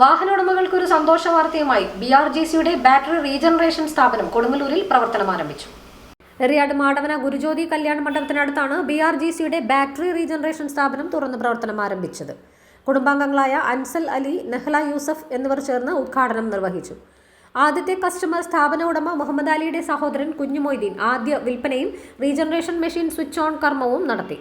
വാഹനോടമകൾക്ക് ഒരു സന്തോഷ വാർത്തയുമായി ബി ആർ ജി സിയുടെ ബാറ്ററി റീജനറേഷൻ സ്ഥാപനം കൊടുങ്ങല്ലൂരിൽ പ്രവർത്തനം ആരംഭിച്ചു. എറിയാട് മാടവന ഗുരുജ്യോതി കല്യാണ മണ്ഡപത്തിനടുത്താണ് ബി ആർ ജി സിയുടെ ബാറ്ററി റീജനറേഷൻ സ്ഥാപനം തുറന്ന് പ്രവർത്തനം ആരംഭിച്ചത്. കുടുംബാംഗങ്ങളായ അൻസൽ അലി നെഹ്ല യൂസഫ് എന്നിവർ ചേർന്ന് ഉദ്ഘാടനം നിർവഹിച്ചു. ആദ്യത്തെ കസ്റ്റമർ സ്ഥാപന ഉടമ മുഹമ്മദ് അലിയുടെ സഹോദരൻ കുഞ്ഞുമൊയ്തീൻ ആദ്യ വിൽപ്പനയും റീജനറേഷൻ മെഷീൻ സ്വിച്ച് ഓൺ കർമ്മവും നടത്തി.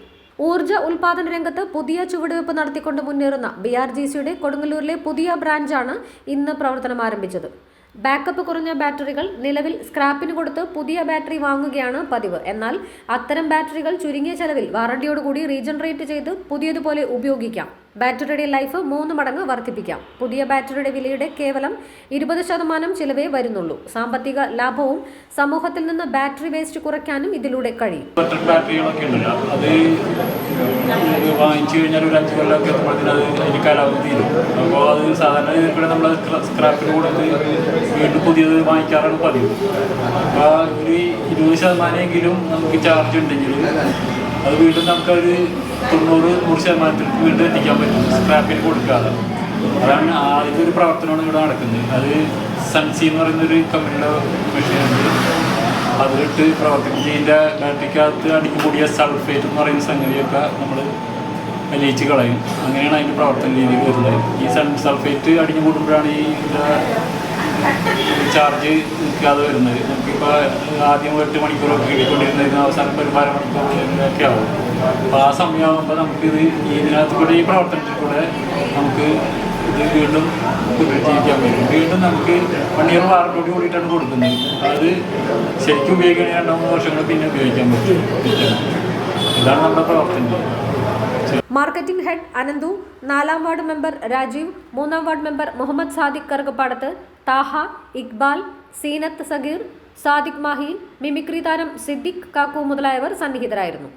ഊർജ ഉൽപാദന രംഗത്ത് പുതിയ ചുവടുവയ്പ് നടത്തിക്കൊണ്ട് മുന്നേറുന്ന ബി ആർ ജി സിയുടെ കൊടുങ്ങല്ലൂരിലെ പുതിയ ബ്രാഞ്ചാണ് ഇന്ന് പ്രവർത്തനം ആരംഭിച്ചത്. ബാക്കപ്പ് കുറഞ്ഞ ബാറ്ററികൾ നിലവിൽ സ്ക്രാപ്പിന് കൊടുത്ത് പുതിയ ബാറ്ററി വാങ്ങുകയാണ് പതിവ്. എന്നാൽ അത്തരം ബാറ്ററികൾ ചുരുങ്ങിയ ചെലവിൽ വാറണ്ടിയോടുകൂടി റീജനറേറ്റ് ചെയ്ത് പുതിയതുപോലെ ഉപയോഗിക്കാം. ബാറ്ററിയുടെ ലൈഫ് മൂന്ന് മടങ്ങ് വർദ്ധിപ്പിക്കാം. പുതിയ ബാറ്ററിയുടെ വിലയുടെ കേവലം ഇരുപത് ശതമാനം ചിലവേ വരുന്നുള്ളൂ. സാമ്പത്തിക ലാഭവും സമൂഹത്തിൽ നിന്ന് ബാറ്ററി വേസ്റ്റ് കുറയ്ക്കാനും ഇതിലൂടെ കഴിയും. കഴിഞ്ഞാൽ ഒരു അപ്പോൾ സാധാരണ നമ്മൾ പുതിയത് ഇരുപത് ശതമാനമെങ്കിലും നമുക്ക് ചാർജ് ഉണ്ടെങ്കിൽ അത് വീണ്ടും നമുക്കൊരു തൊണ്ണൂറ് നൂറ് ശതമാനത്തിൽ വീണ്ടും എത്തിക്കാൻ പറ്റും. സ്ക്രാപ്പിന് കൊടുക്കാതെ അതാണ് ആദ്യത്തെ ഒരു പ്രവർത്തനമാണ് ഇവിടെ നടക്കുന്നത്. അത് സൺസി എന്ന് പറയുന്ന ഒരു കമ്പനിയുടെ മെഷീനുണ്ട്. അതിലിട്ട് പ്രവർത്തിപ്പിച്ച് ഇതിന്റെ ബാറ്ററിക്കകത്ത് കൂടിയ സൾഫേറ്റ് എന്ന് പറയുന്ന സംഗതിയൊക്കെ നമ്മൾ ലയിച്ച് കളയും. അങ്ങനെയാണ് അതിന്റെ പ്രവർത്തന രീതി വരുന്നത്. ഈ സൺ സൾഫേറ്റ് അടിഞ്ഞു കൂടുമ്പോഴാണ് ഈ ചാർജ് നിൽക്കാതെ വരുന്നത്. നമുക്കിപ്പോൾ ആദ്യം എട്ട് മണിക്കൂറൊക്കെ കിട്ടിക്കൊണ്ടിരുന്നതിന് അവസാനം ഒരു അര മണിക്കൂറൊക്കെ ആവും. അപ്പോൾ ആ സമയമാകുമ്പോൾ നമുക്കിത് ഇതിനകത്ത് കൂടെ ഈ പ്രവർത്തനത്തിൽ കൂടെ നമുക്ക് ഇത് വീണ്ടും പുനരുജ്ജീവിക്കാൻ പറ്റും. വീണ്ടും നമുക്ക് വൺ ഇയർ വാറണ്ടോട് കൂടിയിട്ടാണ് കൊടുക്കുന്നത്. അത് ശരിക്കും ഉപയോഗിക്കുകയാണെങ്കിൽ രണ്ടോ വർഷങ്ങൾ പിന്നെ ഉപയോഗിക്കാൻ പറ്റും. ഇതാണ് നമ്മുടെ പ്രവർത്തനം. മാർക്കറ്റിംഗ് ഹെഡ് അനന്തു നാലാം വാർഡ് മെമ്പർ രാജീവ് മൂന്നാം ward member Muhammad Sadiq Karukappadath Thaha Iqbal Seenath Sageer Sadiq Mahi mimicry താരം സിദ്ദിഖ് കാക്കു മുതലായവർ സന്നിഹിതരായിരുന്നു.